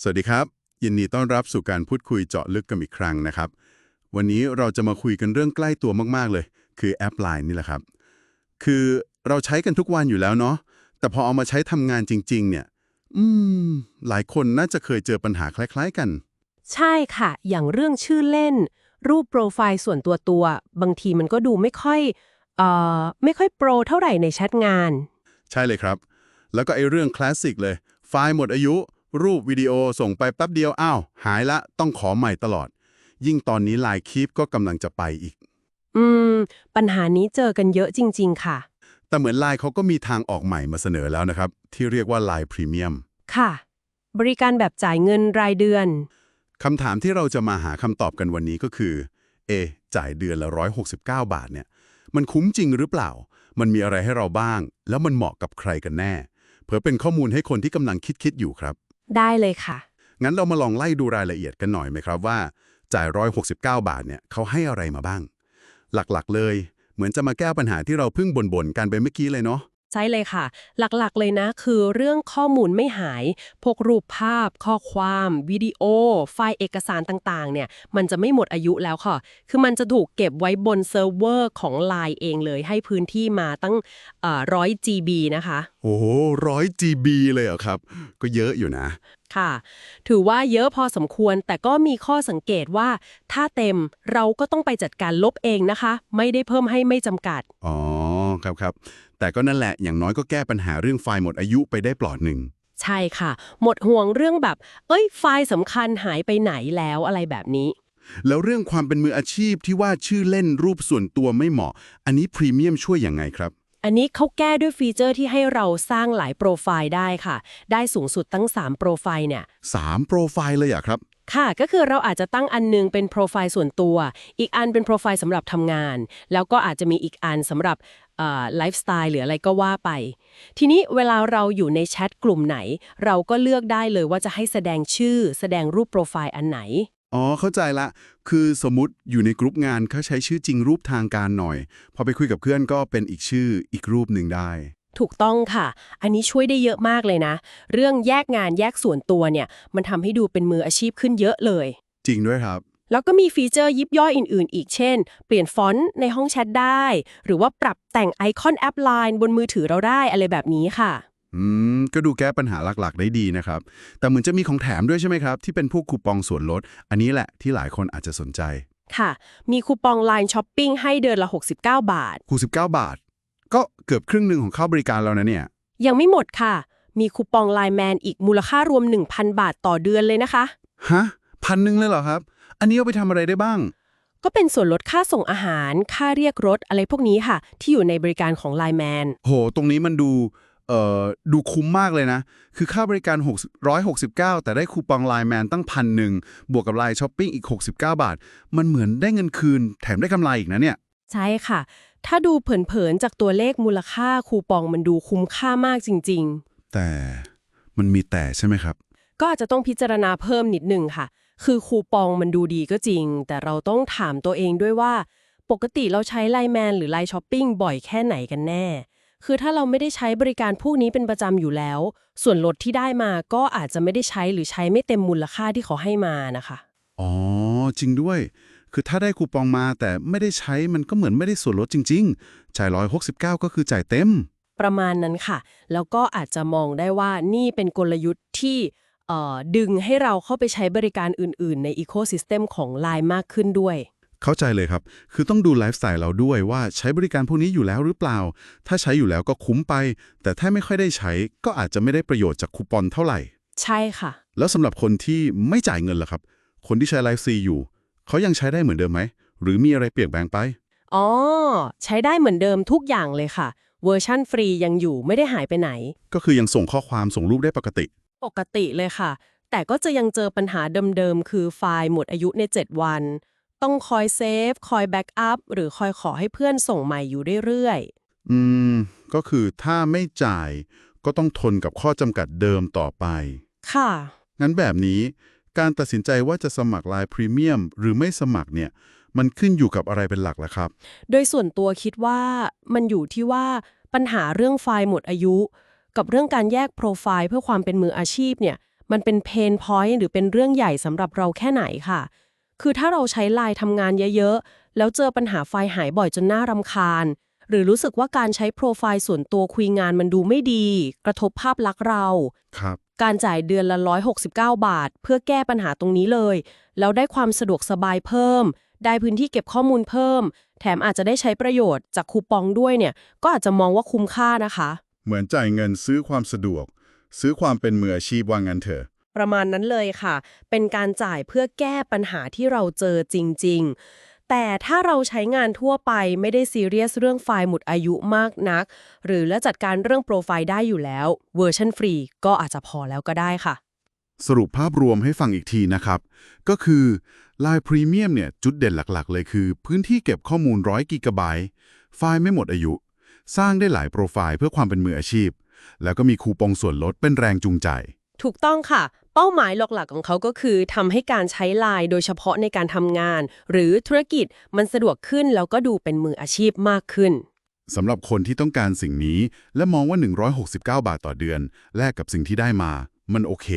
สวัสดีครับ ยินดีต้อนรับสู่การพูดคุยเจาะลึกกันอีกครั้งนะครับ วันนี้เราจะมาคุยกันเรื่องใกล้ตัวมากๆเลย คือแอป Line นี่แหละครับ คือเราใช้กันทุกวันอยู่แล้วเนาะแต่พอเอามาใช้ทำงานจริง ๆ เนี่ย อืม หลายคนน่าจะเคยเจอปัญหาคล้าย ๆ กัน ใช่ค่ะ อย่างเรื่องชื่อเล่น รูปโปรไฟล์ส่วนตัวตัว บางทีมันก็ดูไม่ค่อยเอ่อไม่ค่อยโปรเท่าไหร่ในแชทงาน ใช่เลยครับ แล้วก็ไอ้เรื่องคลาสสิกเลย ไฟล์หมดอายุ รูปวิดีโอส่งไปแป๊บเดียวอ้าวหายละต้องขอใหม่ตลอด ยิ่งตอนนี้ไลน์คีปก็กำลังจะไปอีก อืม ปัญหานี้เจอกันเยอะจริง ๆ ค่ะ แต่เหมือนไลน์เขาก็มีทางออกใหม่มาเสนอแล้วนะครับ ที่เรียกว่าไลน์พรีเมียมค่ะ บริการแบบจ่ายเงินรายเดือน คำถามที่เราจะมาหาคำตอบกันวันนี้ก็คือ เอะจ่ายเดือนละ 169 บาทเนี่ย มันคุ้มจริงหรือเปล่า มันมีอะไรให้เราบ้าง แล้วมันเหมาะกับใครกันแน่เพื่อเป็นข้อมูลให้คนที่กำลังคิดๆอยู่ครับ ได้เลยค่ะ งั้นเรามาลองไล่ดูรายละเอียดกันหน่อยไหมครับว่าจ่าย 169 บาทเนี่ยเขาให้อะไรมาบ้าง หลักๆเลย เหมือนจะมาแก้ปัญหาที่เราเพิ่งบ่นๆกันไปเมื่อกี้เลยเนาะ ใช่เลยค่ะ หลักๆเลยนะ คือเรื่องข้อมูลไม่หาย พวกรูปภาพ ข้อความ วิดีโอ ไฟล์เอกสารต่างๆ เนี่ย มันจะไม่หมดอายุแล้วค่ะ คือมันจะถูกเก็บไว้บนเซิร์ฟเวอร์ของ Line เองเลย ให้พื้นที่มาตั้งร้อย GB นะคะ โอ้โหร้อย GB เลยเหรอครับ ก็เยอะอยู่นะค่ะ ถือว่าเยอะพอสมควรแต่ก็มีข้อสังเกตว่า ถ้าเต็มเราก็ต้องไปจัดการลบเองนะคะ ไม่ได้เพิ่มให้ไม่จำกัด อ๋อ ครับครับ แต่ก็นั่นแหละอย่างน้อยก็แก้ปัญหาเรื่องไฟล์หมดอายุไปได้ปลอดหนึ่ง ใช่ค่ะ หมดห่วงเรื่องแบบ เอ้ย ไฟล์สำคัญหายไปไหนแล้วอะไรแบบนี้ แล้วเรื่องความเป็นมืออาชีพที่ว่าชื่อเล่นรูปส่วนตัวไม่เหมาะ อันนี้พรีเมียมช่วยยังไงครับอันนี้เขาแก้ด้วยฟีเจอร์ที่ให้เราสร้างหลายโปรไฟล์ได้ค่ะ ได้สูงสุดตั้ง 3 โปรไฟล์เนี่ย3โปรไฟล์เลยอะครับ ค่ะก็คือเราอาจจะตั้งอันหนึงเป็นโปรไฟล์ส่วนตัว อีกอันเป็นโปรไฟล์สำหรับทำงาน แล้วก็อาจจะมีอีกอันสำหรับ ไลฟ์สไตล์หรืออะไรก็ว่าไป ทีนี้เวลาเราอยู่ในแชทกลุ่มไหน เราก็เลือกได้เลยว่าจะให้แสดงชื่อ แสดงรูปโปรไฟล์อันไหน อ๋อ เข้าใจละ คือสมมติอยู่ในกรุ๊ปงานเขาใช้ชื่อจริงรูปทางการหน่อย พอไปคุยกับเพื่อนก็เป็นอีกชื่ออีกรูปหนึ่งได้ ถูกต้องค่ะ อันนี้ช่วยได้เยอะมากเลยนะ เรื่องแยกงานแยกส่วนตัวเนี่ย มันทำให้ดูเป็นมืออาชีพขึ้นเยอะเลย จริงด้วยครับ แล้วก็มีฟีเจอร์ยิบย่อยอื่น ๆ อีกเช่น เปลี่ยนฟอนต์ในห้องแชทได้ หรือว่าปรับแต่งไอคอนแอปไลน์บนมือถือเราได้อะไรแบบนี้ค่ะ อืม ก็ดูแก้ปัญหาหลัก ๆ ได้ดีนะครับ แต่เหมือนจะมีของแถมด้วยใช่ไหมครับ ที่เป็นพวกคูปองส่วนลด อันนี้แหละที่หลายคนอาจจะสนใจ ค่ะ มีคูปองไลน์ช้อปปิ้งให้เดือนละ 69 บาทคู19บาท ก็เกือบครึ่งหนึ่งของค่าบริการแล้วนะเนี่ย ยังไม่หมดค่ะ มีคูปองไลน์แมนอีกมูลค่ารวม 1,000 บาทต่อเดือนเลยนะคะ ฮะพันหนึ่งเลยเหรอครับ อันนี้เอาไปทำอะไรได้บ้าง ก็เป็นส่วนลดค่าส่งอาหาร ค่าเรียกรถอะไรพวกนี้ค่ะ ที่อยู่ในบริการของไลน์แมนโห ตรงนี้มันดูเอ่อดูคุ้มมากเลยนะ คือค่าบริการ6 169 แต่ได้คูปองไลน์แมนตั้งพันหนึ่งบวกกับไลน์ช้อปปิ้งอีก 69 บาท มันเหมือนได้เงินคืน แถมได้กำไรอีกนะเนี่ย ใช่ค่ะ ถ้าดูเผินๆ จากตัวเลขมูลค่าคูปองมันดูคุ้มค่ามากจริงแต่มันมีแต่ใช่ไหมครับๆก็อาจจะต้องพิจารณาเพิ่มนิดนึงค่ะ คือคูปองมันดูดีก็จริง แต่เราต้องถามตัวเองด้วยว่า ปกติเราใช้ไลน์แมนหรือไลน์ช้อปปิ้งบ่อยแค่ไหนกันแน่ คือถ้าเราไม่ได้ใช้บริการพวกนี้เป็นประจำอยู่แล้ว ส่วนลดที่ได้มาก็อาจจะไม่ได้ใช้หรือใช้ไม่เต็มมูลค่าที่เขาให้มานะคะ อ๋อ จริงด้วย คือถ้าได้คูปองมาแต่ไม่ได้ใช้มันก็เหมือนไม่ได้ส่วนลดจริง ๆ จ่าย169 ก็คือจ่ายเต็ม ประมาณนั้นค่ะ แล้วก็อาจจะมองได้ว่านี่เป็นกลยุทธ์ที่เอ่อ ดึงให้เราเข้าไปใช้บริการอื่น ๆ ในอีโค y ิสเต็มของ Line มากขึ้นด้วย เข้าใจเลยครับ คือต้องดูไลฟ์สไตล์เราด้วยว่าใช้บริการพวกนี้อยู่แล้วหรือเปล่า ถ้าใช้อยู่แล้วก็คุ้มไป แต่ถ้าไม่ค่อยได้ใช้ก็อาจจะไม่ได้ประโยชน์จากคูปองเท่าไหร่ ใช่ค่ะ แล้วสำหรับคนที่ไม่จ่ายเงินล่ะครับ คนที่ใช้ไลฟ์ซีอยู่ เขายังใช้ได้เหมือนเดิมไหม หรือมีอะไรเปลี่ยนแปลงไป อ๋อ ใช้ได้เหมือนเดิมทุกอย่างเลยค่ะ เวอร์ชั่นฟรียังอยู่ไม่ได้หายไปไหน ก็คือยังส่งข้อความส่งรูปได้ปกติ ปกติเลยค่ะ แต่ก็จะยังเจอปัญหาเดิมๆ คือไฟล์หมดอายุใน 7 วัน ต้องคอยเซฟ คอยแบ็กอัพ หรือคอยขอให้เพื่อนส่งใหม่อยู่เรื่อยๆ อืม ก็คือถ้าไม่จ่ายก็ต้องทนกับข้อจำกัดเดิมต่อไป ค่ะ งั้นแบบนี้ การตัดสินใจว่าจะสมัครไลน์พรีเมียมหรือไม่สมัครเนี่ย มันขึ้นอยู่กับอะไรเป็นหลักล่ะครับ โดยส่วนตัวคิดว่ามันอยู่ที่ว่าปัญหาเรื่องไฟล์หมดอายุ กับเรื่องการแยกโปรไฟล์เพื่อความเป็นมืออาชีพเนี่ยมันเป็นเพนพอยต์หรือเป็นเรื่องใหญ่สำหรับเราแค่ไหนค่ะ คือถ้าเราใช้ไลน์ทำงานเยอะๆ แล้วเจอปัญหาไฟล์หายบ่อยจนน่ารำคาญ หรือรู้สึกว่าการใช้โปรไฟล์ส่วนตัวคุยงานมันดูไม่ดี กระทบภาพลักษณ์เรา ครับ การจ่ายเดือนละ 169 บาท เพื่อแก้ปัญหาตรงนี้เลย แล้วได้ความสะดวกสบายเพิ่ม ได้พื้นที่เก็บข้อมูลเพิ่ม แถมอาจจะได้ใช้ประโยชน์จากคูปองด้วยเนี่ย ก็อาจจะมองว่าคุ้มค่านะคะ เหมือนจ่ายเงินซื้อความสะดวก ซื้อความเป็นมืออาชีพว่างั้นเถอะ ประมาณนั้นเลยค่ะ เป็นการจ่ายเพื่อแก้ปัญหาที่เราเจอจริง ๆ แต่ถ้าเราใช้งานทั่วไปไม่ได้ซีเรียสเรื่องไฟล์หมดอายุมากนัก หรือและจัดการเรื่องโปรไฟล์ได้อยู่แล้ว เวอร์ชันฟรีก็อาจจะพอแล้วก็ได้ค่ะสรุปภาพรวมให้ฟังอีกทีนะครับ ก็คือ Line Premium เนี่ยจุดเด่นหลักๆ เลยคือ พื้นที่เก็บข้อมูลร้อยกิกะไบต์ ไฟล์ไม่หมดอายุ สร้างได้หลายโปรไฟล์เพื่อความเป็นมืออาชีพ แล้วก็มีคูปองส่วนลดเป็นแรงจูงใจ ถูกต้องค่ะ เป้าหมายหลักๆของเขาก็คือทำให้การใช้ไลน์โดยเฉพาะในการทำงาน หรือธุรกิจมันสะดวกขึ้นแล้วก็ดูเป็นมืออาชีพมากขึ้นสำหรับคนที่ต้องการสิ่งนี้ และมองว่า 169 บาทต่อเดือน แลกกับสิ่งที่ได้มา มันโอเค